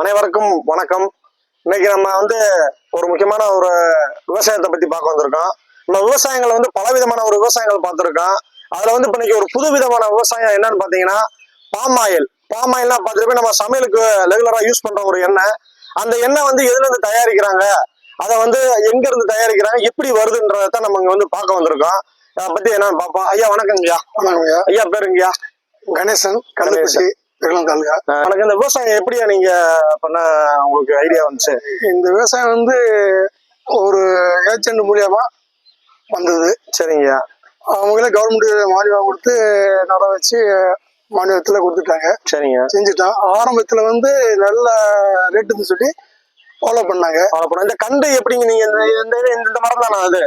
அனைவருக்கும் வணக்கம். இன்னைக்கு நம்ம வந்து ஒரு முக்கியமான ஒரு விவசாயத்தை பத்தி பார்க்க வந்திருக்கோம். நம்ம விவசாயங்களை வந்து பலவிதமான ஒரு விவசாயங்கள் பார்த்துருக்கோம். அதுல வந்து இப்ப இன்னைக்கு ஒரு புது விதமான விவசாயம் என்னன்னு பாத்தீங்கன்னா பாம் ஆயில். பாம் ஆயில்னா பார்த்துட்டு நம்ம சமையலுக்கு ரெகுலரா யூஸ் பண்ற ஒரு எண்ணெய். அந்த எண்ணெய் வந்து எதுல இருந்து தயாரிக்கிறாங்க? அதை வந்து எங்க இருந்து தயாரிக்கிறாங்க? எப்படி வருதுன்றதை நம்ம இங்க வந்து பார்க்க வந்திருக்கோம். அதை பத்தி என்னன்னு பார்ப்போம். ஐயா வணக்கங்கய்யா. வணக்கம்யா ஐயா பேருங்கய்யா. கணேசன் கல்லுப்பட்டி தாலுகா எனக்கு இந்த விவசாயம் எப்படியா நீங்க பண்ண உங்களுக்கு ஐடியா வந்துச்சு? இந்த விவசாயம் வந்து ஒரு ஏஜென்ட் மூலியமா வந்தது. சரிங்கய்யா அவங்களே கவர்மெண்ட் மானியம் கொடுத்து நட வச்சு மானியத்தில் கொடுத்துட்டாங்க. சரிங்க. செஞ்சுட்டோம் ஆரம்பத்தில் வந்து நல்ல ரேட்டுன்னு சொல்லி ஃபாலோ பண்ணாங்க. அப்புறம் இந்த கண்டு எப்படிங்க நீங்க இந்த இந்த மரம் தானே அது?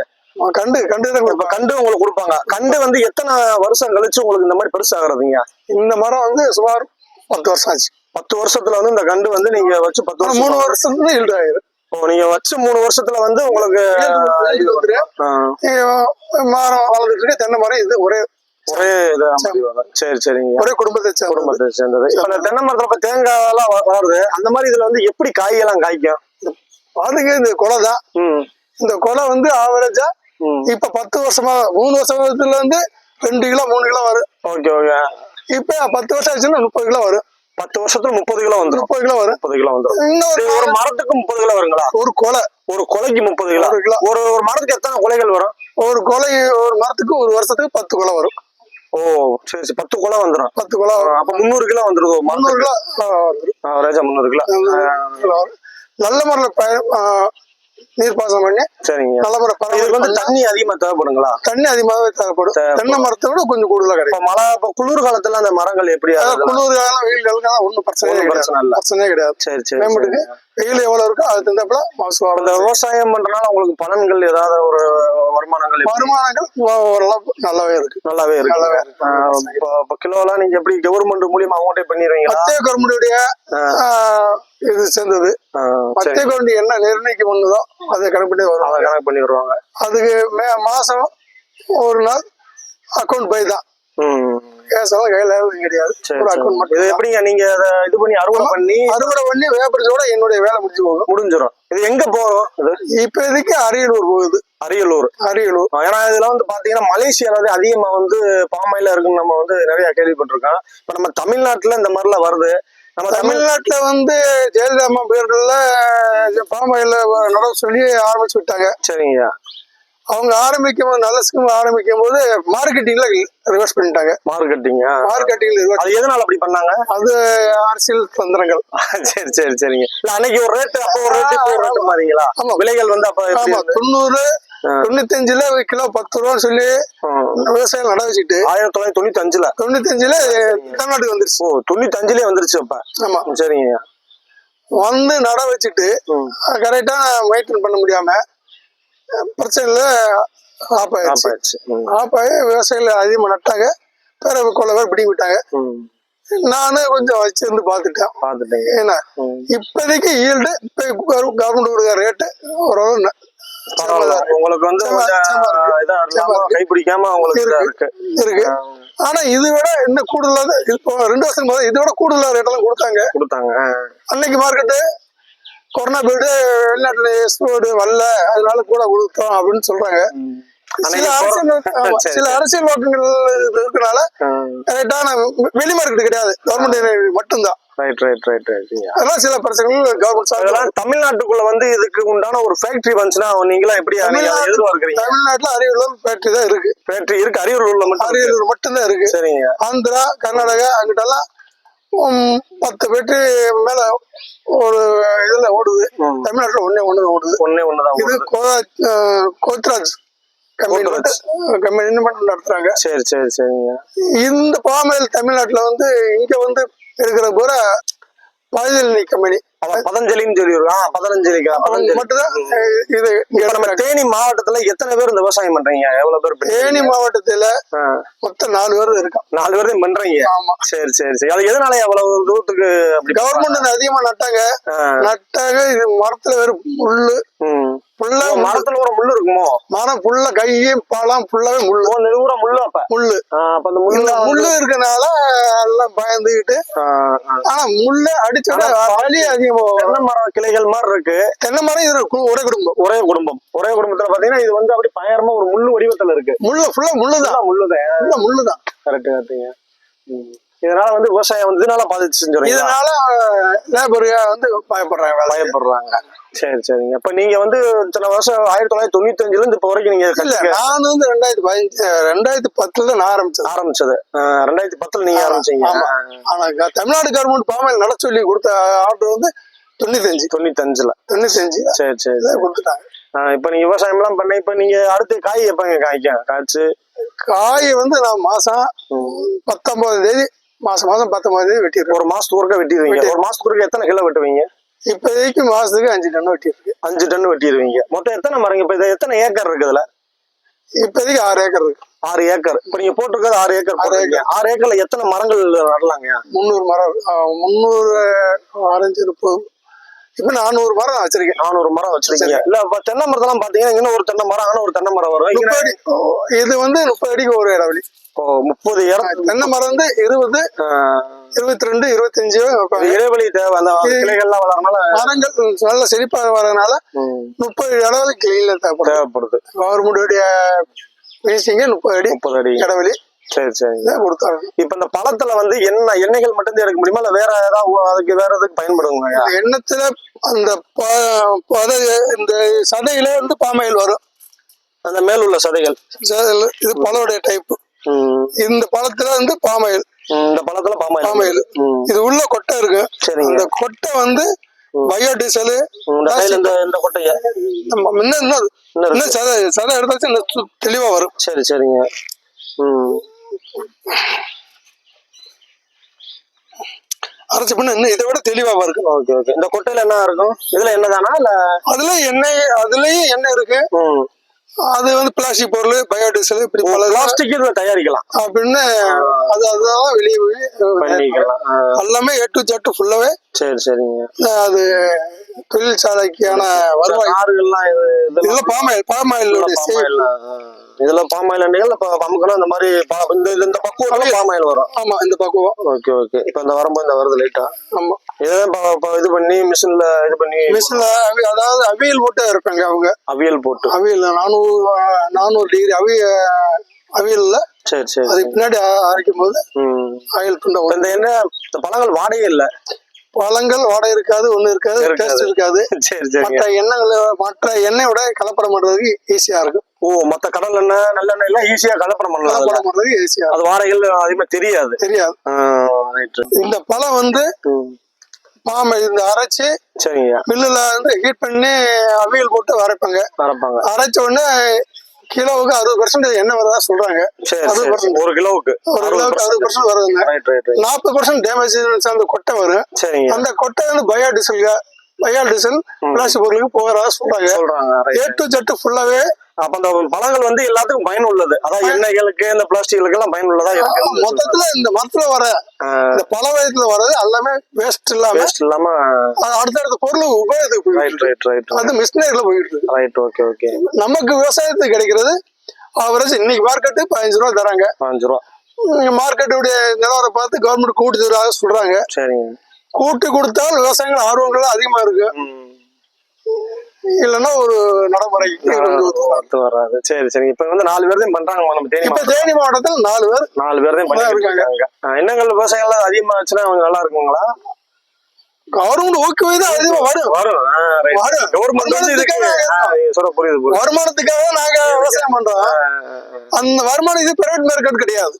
கண்டு கண்டு தான் கொடுப்பாங்க கண்டு உங்களுக்கு கொடுப்பாங்க. கண்டு வந்து எத்தனை வருஷம் கழிச்சு உங்களுக்கு இந்த மாதிரி பெருசாகிறதுங்க? இந்த மரம் வந்து சுமார் பத்து வருஷம் ஆச்சு. பத்து வருஷத்துல வந்து இந்த கண்டு வந்து நீங்க வச்சு பத்து வருஷம் மூணு வருஷத்துல ஈல்டு ஆயிரும் நீங்க வச்சு மூணு வருஷத்துல வந்து உங்களுக்கு மரம் வளர்ந்துட்டு இருக்கு. தென்னை மரம் இது ஒரே ஒரே. சரி சரிங்க. ஒரே குடும்பத்தை குடும்பத்தை சேர்ந்தது. இப்ப தென்னை மரத்துல இப்ப தேங்காய் எல்லாம் வளருது. அந்த மாதிரி இதுல வந்து எப்படி காயெல்லாம் காய்க்கும்? அதுக்கு இந்த கொலை தான். இந்த கொலை வந்து ஆவரேஜா இப்ப பத்து வருஷமா மூணு வருஷத்துல இருந்து ரெண்டு கிலோ மூணு கிலோ வரும். Okay okay. இப்ப பத்து வருஷம் ஆச்சுன்னா முப்பது கிலோ வரும். பத்து வருஷத்துல முப்பது கிலோ வந்துடும் முப்பது கிலோ வரும். முப்பது கிலோ சரி, ஒரு மரத்துக்கு முப்பது கிலோ வருங்களா? ஒரு கொலை. ஒரு கொலைக்கு முப்பது கிலோ. ஒரு கிலோ. ஒரு ஒரு மரத்துக்கு எத்தனை கொலைகள் வரும்? ஒரு கொலை ஒரு மரத்துக்கு ஒரு வருஷத்துக்கு பத்து கொலை வரும். ஓ சரி சரி பத்து கொலை வந்துடும் பத்து கொலை வரும். அப்ப முந்நூறு கிலோ வந்துருது ஒரு முந்நூறு கிலோ. ஆவரேஜா முந்நூறு கிலோ. நல்ல முறையில் பய ஆ, நீர் பாசனம் பண்ணி சரிங்க நல்ல இதுக்கு வந்து தண்ணி அதிகமா தேவைப்படுங்களா தண்ணி அதிகமாகவே தேவைப்படும். தென்னை மரத்தை விட கொஞ்சம் கூடுதலா கிடைக்கும் மழை இப்ப குளிர் காலத்துல அந்த மரங்கள் எப்படி? குளிர் காலம் வெயில் காலம் ஒன்றும் பிரச்சனையே கிடையாது பிரச்சனை இல்ல. பிரச்சனையே கிடையாது சரி சரி. வெயில் எவ்வளவு இருக்கோ அது தகுந்தாப்புல மகசூல் வரும். விவசாயம் பண்றதுனால உங்களுக்கு பலன்கள் ஏதாவது ஒரு வருமானங்கள்? வருமானங்கள் ஓரளவு நல்லாவே இருக்கு. நல்லாவே இருக்கு. நல்லாவே இருக்கு. இப்ப கிலோலாம் நீங்க எப்படி கவர்மெண்ட் மூலியமா அமௌண்டே பண்ணிடுவீங்களா மத்திய கவர்மெண்டுடைய இது சேர்ந்தது. மத்திய கவர்மெண்ட் என்ன நிர்ணயிக்க பண்ணுதோ அதை கணக்கு பண்ணி அதை கணக்கு பண்ணி விடுவாங்க அதுக்கு மே மாசம் ஒரு நாள் அக்கௌண்ட் பை தான். ம். கேஸ் எல்லாம் கையில கிடையாது ஒரு. அக்கௌண்ட் மட்டும். எப்படிங்க? நீங்க அதை இது பண்ணி அறுவடை பண்ணி அறுவடை பண்ணி வேப்பரிச்சோட என்னுடைய வேலை முடிஞ்சு போகும் முடிஞ்சிடும் இது எங்க போகும்? இப்போதைக்கு அரியலூர் போகுது. அரியலூர். அரியலூர். ஏன்னா இதுல வந்து பாத்தீங்கன்னா மலேசியால வந்து அதிகமா வந்து பாமாயில இருக்குன்னு நம்ம வந்து நிறைய கேள்விப்பட்டிருக்கோம். இப்ப நம்ம தமிழ்நாட்டுல இந்த மாதிரிலாம் வருது. நம்ம தமிழ் தமிழ்நாட்டுல வந்து ஜெயலலிதா அம்மா பேர்ல பாமாயில நடவு சொல்லி ஆரம்பிச்சு விட்டாங்க. சரிங்க. அவங்க ஆரம்பிக்கும் போது நல்ல ஸ்கீம் ஆரம்பிக்கும் போது மார்க்கெட்டிங்ல ரிவர்ஸ் பண்ணிட்டாங்க. மார்க்கெட்டிங் மார்க்கெட்டிங்ல அது எதனால அப்படி பண்ணாங்க? அது அரசியல் தந்திரங்கள். சரி சரி சரிங்க. இல்ல அன்னைக்கு ஒரு ரேட் அப்போ ஒரு ரேட் இப்போ ஒரு ரேட் மாறீங்களா? ஆமா. விலைகள் வந்து அப்ப ஆமா? தொண்ணூறு ஆ. தொண்ணூத்தஞ்சுல ஒரு கிலோ பத்து ரூபான்னு சொல்லி. விவசாயம் நட வச்சுட்டு ஆயிரத்தி தொள்ளாயிரத்தி தொண்ணூத்தி அஞ்சுல தொண்ணூத்தஞ்சுல தமிழ்நாட்டுக்கு வந்துருச்சு. ஓ தொண்ணூத்தி அஞ்சுலயே வந்துருச்சு அப்ப? ஆமா. சரிங்க. வந்து நட வச்சுட்டு. கரெக்டா மெயின்டைன் பண்ண முடியாம பிரச்சனைல ஆப் ஆயிடுச்சு. ஆப் ஆகி விவசாயிகள் அதிகமா நட்டாங்க. பேர கொள்ள பேர் பிடிங்கி விட்டாங்க. ம். நானும் கொஞ்சம் வச்சிருந்து பார்த்துட்டேன். பாத்துட்டீங்க ஏன்னா. இப்போதைக்கு ஈல்டு இப்போ கவர்மெண்ட் கொடுக்குற ரேட்டு ஓரளவு. உங்களுக்கு வந்து. கைப்பிடிக்காம உங்களுக்கு இருக்கு. ஆனா இது விட இன்னும் கூடுதலா இப்போ ரெண்டு வருஷம் முதல்ல இதை விட கூடுதலா ரேட் எல்லாம் கொடுத்தாங்க. கொடுத்தாங்க. அன்னைக்கு மார்க்கெட்டு கொரோனா போயிட்டு வெளிநாட்டுல எக்ஸ்போர்ட் வரல அதனால கூட கொடுத்தோம் அப்படின்னு சொல்றாங்க. சில அரசியல் சரி, சில அரசியல் நோக்கங்கள் ம். கரெக்டான வெளி மார்க்கெட் கிடையாது கவர்மெண்ட் மட்டும்தான். ரைட் ரைட் ரைட் ரைட் அதெல்லாம் சில பிரச்சனைகள் கவர்மெண்ட் அதெல்லாம் தமிழ்நாட்டுக்குள்ள வந்து இதுக்கு உண்டான ஒரு ஃபேக்டரி வந்துச்சுன்னா நீங்களாம் எப்படி எதிர்பார்க்கறீங்க? தமிழ்நாட்டுல அரியலூர் ஃபேக்டரி தான் இருக்கு. ஃபேக்டரி இருக்கு அரியலூர்ல மட்டும். அரியலூர் மட்டும்தான் இருக்கு. சரிங்க. ஆந்திரா கர்நாடகா அங்கிட்டெல்லாம் பத்து பேட்டு மேல ஒரு இதுல ஓடுது. தமிழ்நாட்டுல ஒண்ணே ஒண்ணு ஓடுது. ஒண்ணே ஒண்ணுதான் இது கோத்ராஜ் கம்பெனி நடத்துறாங்க. சரி சரி சரிங்க. இந்த பாமாயில் தமிழ்நாட்டுல வந்து இங்க வந்து இருக்கிற பூரா பாதிதலி கம்பெனி. பதஞ்சலின்னு சொல்லி அவங்க பதஞ்சலி. மட்டும்தான் இது நம்ம. தேனி மாவட்டத்துல எத்தனை பேர் இந்த விவசாயம் பண்றீங்க? எவ்வளவு பேர்? தேனி மாவட்டத்துல மொத்தம் நாலு பேர் இருக்கான் நாலு பேர் பண்றீங்க? ஆமா. சரி சரி சரி. அது எதனால அவ்வளவு தூரத்துக்கு கவர்மெண்ட் அதிகமா நட்டாங்க. நட்டாங்க இது மரத்துல வெறும் புல்லு. ம். புல்லா. ஓ, மரத்துல ஒரு முள்ளு இருக்குமோ? மரம் புல்ல கையும் பழம் புல்லாவே முள்ளு. ஓ நெருங்குற முள்ளு அப்ப? முள்ளு. அப்ப அந்த முள்ளு முள்ளு இருக்கனால எல்லாம் பயந்துகிட்டு. ஆனா முள்ளு அடிச்சோட வலி அதிகமா. தென்னை மரம் கிளைகள் மாதிரி இருக்கு. தென்னை மரம் இது ஒரே குடும்பம் ஒரே குடும்பம். ஒரே குடும்பத்துல பாத்தீங்கன்னா இது வந்து அப்படி பயங்கரமா ஒரு முள்ளு வடிவத்துல இருக்கு. முள்ளு ஃபுல்லா முள்ளுதான் முள்ளுதான் ஃபுல்லா முள்ளுதான் கரெக்ட் கரெக்டுங்க இதனால வந்து விவசாயம் வந்து இதனால பாதிச்சு செஞ்சுறீங்க இதனால லேபருங்க வந்து பயப்படுறாங்க. பயப்படுறாங்க. சரி சரிங்க. இப்ப நீங்க வந்து இத்தனை வருஷம் ஆயிரத்தி தொள்ளாயிரத்தி தொண்ணூத்தி அஞ்சுல இருந்து இப்ப வரைக்கும் நீங்க இல்ல நான் வந்து ரெண்டாயிரத்தி பதினஞ்சு ரெண்டாயிரத்தி பத்துல நான் ஆரம்பிச்சது. ஆரம்பிச்சது. ரெண்டாயிரத்தி பத்துல நீங்க ஆரம்பிச்சீங்க. ஆனா தமிழ்நாடு கவர்மெண்ட் பாமாயில் நட சொல்லி கொடுத்த ஆர்டர் வந்து தொண்ணூத்தஞ்சு. தொண்ணூத்தி அஞ்சுல தொண்ணூத்தஞ்சு. சரி சரி இதை கொடுத்துட்டாங்க. இப்ப நீங்க விவசாயம் எல்லாம் பண்ண இப்ப நீங்க அடுத்து காய் எப்பங்க காய்க்கும் காய்ச்சு? காய் வந்து நான் மாசம் பத்தொன்பது தேதி மாசம் மாசம் பத்தொன்பது தேதி வெட்டிடுறோம் ஒரு மாசத்துக்கு ஒருக்கா வெட்டிடுவீங்க. ஒரு மாசத்துக்கு ஒருக்கா எத்தனை கிலோ வெட்டுவீங்க? இப்போதைக்கு மாசத்துக்கு அஞ்சு டன் வெட்டியிருக்கு. அஞ்சு டன் வெட்டிடுவீங்க மொத்தம் எத்தனை மரங்க இப்ப இது எத்தனை ஏக்கர் இருக்கு இதுல? இப்போதைக்கு ஆறு ஏக்கர் இருக்கு. ஆறு ஏக்கர். இப்ப நீங்க போட்டிருக்கிறது ஆறு ஏக்கர் போட்டிருக்கீங்க. ஆறு ஏக்கர்ல எத்தனை மரங்கள் நடலாங்க? முந்நூறு மரம். இருக்கு. முந்நூறு ஆரஞ்சு முப்பது. இப்ப நானூறு மரம் வச்சிருக்கேன். நானூறு மரம் வச்சிருக்கீங்க. இல்ல தென்னை மரத்தெல்லாம் பாத்தீங்கன்னா இன்னும் ஒரு தென்னை மரம் ஆனா ஒரு தென்னை மரம் வரும். இது வந்து முப்பது அடிக்கு ஒரு இடைவெளி முப்பது இடம். தென்னை மரம் வந்து இருபது இருபத்தி ரெண்டு இருபத்தஞ்சு. இடைவெளி தேவை அந்த கிளைகள்லாம் வளரனால. மரங்கள் நல்ல செழிப்பாக வரதுனால முப்பது இடைவெளி தேவைப்படும். தேவைப்படுது. கவர்மெண்டுடைய பேசிங்க முப்பது அடி முப்பது அடி. இடைவெளி. சரி சரி. இதை கொடுத்தாங்க இப்ப இந்த பழத்துல வந்து என்ன எண்ணெய்கள் மட்டும் எடுக்க முடியுமா? இல்ல வேற ஏதாவது அதுக்கு வேற எதுக்கு பயன்படுங்க எண்ணத்துல அந்த இந்த சதையில வந்து பாமாயில் வரும். அந்த மேல் உள்ள சதைகள் இது பழோடைய டைப் ம். இந்த பழத்துல வந்து பாமாயில். இந்த பழத்துல பாமாயில். இது உள்ள கொட்டை இருக்கு. அந்த கொட்டை வந்து பயோடீசல் இந்த இந்த இந்த கொட்டைய. இன்னும் சதை சதை எடுத்தாச்சும் இன்னும் தெளிவா வரும். சரி சரிங்க. அரைச்ச பண்ண இன்னும் இதை விட தெளிவா வரும். Okay okay. இந்த கொட்டையில என்ன இருக்கும்? இதுல என்ன தானா இல்ல? அதுல எண்ணெய் அதுலயும் எண்ணெய் இருக்கு. அது வந்து பிளாஸ்டிக் பொருள் பயோடீசல் இப்படி பல பிளாஸ்டிக் தயாரிக்கலாம். அப்படின்னு அது அதெல்லாம் வெளியே போய் பண்ணிக்கலாம். எல்லாமே எ டு ஜெட் ஃபுல்லாவே சரி சரிங்க. அது தொழிற்சாலைக்கான வருவாய். இதெல்லாம் இதுல பாமாயில் பாமாயில் இதுல பாமாயில் எண்ணெய்கள் இப்ப நமக்குன்னா இந்த மாதிரி பா- இந்த இந்த பக்குவம் பாமாயில் வரும். ஆமா இந்த பக்குவம். ஓகே ஓகே இப்ப இந்த வரும்போது இந்த வருது லைட்டா ஆமா. இதான் இது பண்ணி மிஷின்ல இது பண்ணி மிஷின்ல அதாவது அவியல் போட்டு இருப்பாங்க அவங்க. அவியல் போட்டு. அவியல் நானூறு நானூறு டிகிரி அவிய அவியல்ல சரி சரி அது பின்னாடி அரைக்கும் போது ஆயில் துண்டை இந்த என்ன இந்த பழங்கள் வாடகை இல்ல? பழங்கள் வாடகை இருக்காது ஒண்ணு இருக்காது இருக்காது. டேஸ்ட் இருக்காது. சரி சரிங்க. மற்ற எண்ணெய்களை மற்ற எண்ணெயோட கலப்படம் பண்றதுக்கு ஈஸியா இருக்கும். ஓ மத்த கடல் எண்ணெய் நல்லெண்ணெய் எல்லாம் ஈஸியா கலப்படம் பண்ணலாம் பண்றதுக்கு ஈஸியா அது வாடகைகள் அதிகமா தெரியாது. தெரியாது. இந்த பழம் வந்து பாம இந்த அரைச்சு சரிங்க. மில்லுல வந்து ஹீட் பண்ணி அவியல் போட்டு அரைப்பாங்க. வரப்பாங்க அரைச்ச உடனே கிலோவுக்கு அறுபது பர்சன்ட் எண்ணெய் வரதா சொல்றாங்க. அறுபது percent. ஒரு கிலோவுக்கு ஒரு கிலோவுக்கு அறுபது பர்சன்ட் வருதுங்க. நாற்பது பர்சன்ட் டேமேஜ் அந்த கொட்டை வரும். சரிங்க. அந்த கொட்டை வந்து biodiesel biodiesel plastic பொருளுக்கு போகிறதா சொல்றாங்க. ஏ டு ஜெட் ஃபுல்லாவே அப்ப அந்த பழங்கள் வந்து எல்லாத்துக்கும் பயனுள்ளது. அதாவது எண்ணெய்களுக்கு இந்த பிளாஸ்டிக்களுக்கு எல்லாம் பயனுள்ளதா இருக்கு மொத்தத்துல இந்த மரத்துல வர இந்த பழ வயத்துல வர்றது எல்லாமே வேஸ்ட் இல்லாம வேஸ்ட் இல்லாம அது அடுத்தடுத்த பொருள் உபயோகத்துக்கு போயிட்டு ரைட். ரைட் ரைட் அது மிஷினரியில போயிட்டு இருக்கு. ரைட் ஓகே ஓகே நமக்கு விவசாயத்துக்கு கிடைக்கிறது அவரேஜ் இன்னைக்கு மார்க்கெட்டு பதினஞ்சு ரூபா தராங்க. அஞ்சு ரூபா. மார்க்கெட்டுடைய நிலவரம் பார்த்து கவர்மெண்ட் கூட்டி தருவாங்க சொல்றாங்க. சரிங்க. கூட்டி கொடுத்தால் விவசாயிகள் ஆர்வங்கள் அதிகமா இருக்கு. இல்லைன்னா ஒரு நடைமுறை ஒத்து வராது. சரி சரி. இப்ப வந்து நாலு பேர் தான் பண்றாங்க நம்ம தேனி இப்ப தேனி மாவட்டத்தில் நாலு பேர் நாலு பேர் தான் பண்ணிட்டு இருக்காங்க. இருக்காங்க. ஆ, எண்ணங்கள் விவசாயங்கள் அதிகமாச்சுன்னா அவங்க நல்லா இருக்குங்களா? கவர்மெண்ட் ஊக்குவிது அதிகமா வரும். வரும். வரும். கவர்மெண்ட் வந்து இதுக்கு புரியுது வருமானத்துக்காக நாங்க விவசாயம் பண்றோம். அந்த வருமானம் இது பிரைவேட் மார்க்கெட் கிடையாது.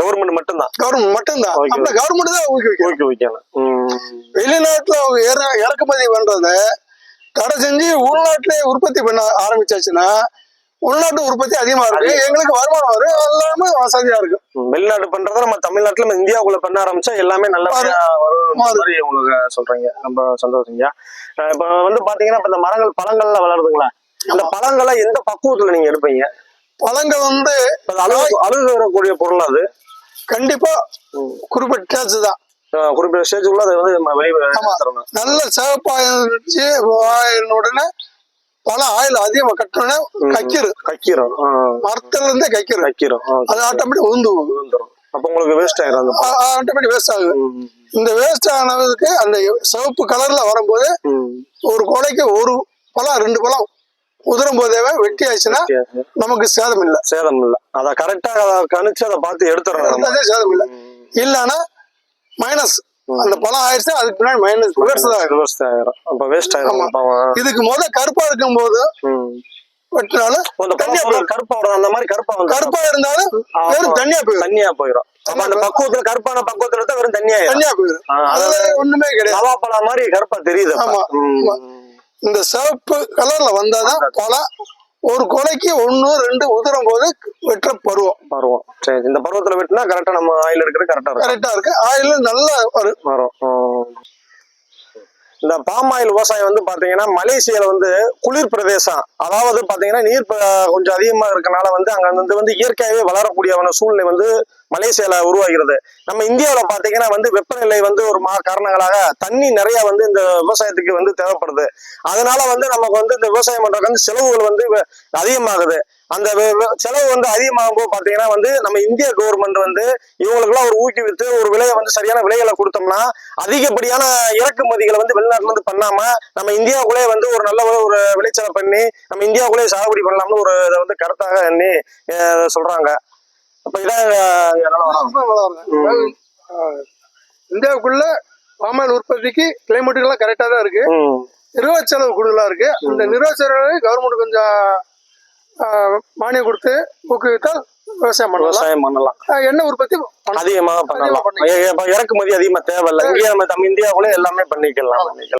கவர்மெண்ட் மட்டும்தான்? கவர்மெண்ட் மட்டும்தான். அப்ப கவர்மெண்ட் தான் ஊக்குவிக்கும் ஓகே ஓகேண்ணா ம். வெளிநாட்டுல அவங்க இற- இறக்குமதி பண்றத தடை செஞ்சு உள்நாட்டிலே உற்பத்தி பண்ண ஆரம்பிச்சாச்சுன்னா உள்நாட்டு உற்பத்தி அதிகமா இருக்கு. எங்களுக்கு வருமானம் வரும். எல்லாமே வசதியா இருக்கும். வெளிநாட்டு பண்றத நம்ம தமிழ்நாட்டுல நம்ம இந்தியாவுக்குள்ள பண்ண ஆரம்பிச்சா எல்லாமே மாறும். மாதிரி உங்களுக்கு சொல்றீங்க. ரொம்ப சந்தோஷங்க. இப்ப வந்து பாத்தீங்கன்னா இப்ப இந்த மரங்கள் பழங்கள்ல வளருதுங்களா? அந்த பழங்களை எந்த பக்குவத்துல நீங்க எடுப்பீங்க? பழங்கள் வந்து அழுகு அழுகு வரக்கூடிய பொருள் அது? கண்டிப்பா குறிப்பிட்ட டேஸ்ட் தான் அஹ் குறிப்பிட்ட ஸ்டேஜுக்குள்ள அதை வந்து நல்ல சிவப்பாயிருந்துச்சு உடனே பழம் ஆயில் அதிகமா கட்டினோடனே கக்கிரு கக்கீரம். மரத்துல இருந்தே கக்கிரு கக்கீரம். அது ஆட்டோமேட்டிக் உந்து போகும் அப்ப உங்களுக்கு வேஸ்ட் ஆயிரும். ஆட்டோமேட்டிக் வேஸ்ட் ஆகுது. இந்த வேஸ்ட் ஆனதுக்கு அந்த சிவப்பு கலர்ல வரும்போது. ஒரு கொலைக்கு ஒரு பழம் ரெண்டு பழம் உதிரும் போதே வெட்டி ஆச்சுன்னா நமக்கு சேதம் இல்லை சேதம் இல்ல அத கரெக்டா கணிச்சு அதை பார்த்து எடுத்துறோம் சேதம் இல்லை இல்லைன்னா மைனஸ் அந்த பழம் ஆயிடுச்சு அதுக்கு பின்னாடி மைனஸ் ரிவர்ஸ் தான் ஆயிரும். அப்ப வேஸ்ட் ஆயிரும். இதுக்கு முத கருப்பா இருக்கும் போது. வெட்டினாலும் தண்ணியா பழம் போயிடும். கருப்பா அந்த மாதிரி கருப்பா கருப்பா இருந்தாலும். வெறும் தண்ணியா போயிடும். தண்ணியா போயிடும் அந்த பக்குவத்துல கருப்பான பக்குவத்துல எடுத்தா வெறும் தண்ணியாயிரும் தண்ணியா போயிடும். அதுல ஒண்ணுமே கிடையாது. நவாப்பழம் மாதிரி கருப்பா தெரியுது. ஆமா. இந்த சிவப்பு கலர்ல வந்தாதான் பழம் ஒரு கொலைக்கு ஒண்ணு ரெண்டு உதிரும் போது வெட்டுற பருவம். பருவம். சரி இந்த பருவத்துல வெட்டினா கரெக்டா நம்ம ஆயில் எடுக்கிறது கரெக்டா இருக்கும். கரெக்டா இருக்கு. ஆயில் நல்லா வரும். வரும். இந்த பாம் ஆயில் விவசாயம் வந்து பாத்தீங்கன்னா மலேசியால வந்து குளிர் பிரதேசம். அதாவது பாத்தீங்கன்னா நீர் கொஞ்சம் அதிகமா இருக்கனால வந்து அங்க வந்து வந்து இயற்கையாகவே வளரக்கூடியவன சூழ்நிலை வந்து மலேசியால உருவாகிறது. நம்ம இந்தியாவில் பார்த்தீங்கன்னா வந்து வெப்பநிலை வந்து ஒரு மா காரணங்களாக தண்ணி நிறைய வந்து இந்த விவசாயத்துக்கு வந்து தேவைப்படுது. அதனால வந்து நமக்கு வந்து இந்த விவசாயம் பண்றதுக்கு வந்து செலவுகள் வந்து அதிகமாகுது. அந்த செலவு வந்து அதிகமாகும் போது பார்த்தீங்கன்னா வந்து நம்ம இந்திய கவர்மெண்ட் வந்து இவங்களுக்குலாம் ஒரு ஊக்குவித்து ஒரு விலையை வந்து சரியான விலைகளை கொடுத்தோம்னா அதிகப்படியான இறக்குமதிகளை வந்து வெளிநாட்டுல இருந்து பண்ணாம நம்ம இந்தியாவுக்குள்ளே வந்து ஒரு நல்ல ஒரு- விளைச்சலை பண்ணி நம்ம இந்தியாவுக்குள்ளே சாகுபடி பண்ணலாம்னு ஒரு இதை வந்து கருத்தாக எண்ணி சொல்றாங்க. அப்ப இதான் இந்தியாவுக்குள்ள பாமாயில் உற்பத்திக்கு கிளைமேட்டுக்கெல்லாம் கரெக்டா தான் இருக்கு. நிர்வாக செலவு கூடுதலா இருக்கு. இந்த நிர்வாக செலவு கவர்மெண்ட் கொஞ்சம் மானியம் கொடுத்து ஊக்குவித்தால் விவசாயம் பண்ணலாம். விவசாயம் பண்ணலாம். எண்ணெய் உற்பத்தி பண்ணலாம். அதிகமா பண்ணலாம் இறக்குமதி அதிகமா தேவையில்லை. நம்ம நம்ம இந்தியாவுக்குள்ளே எல்லாமே பண்ணிக்கலாம். பண்ணிக்கலாம்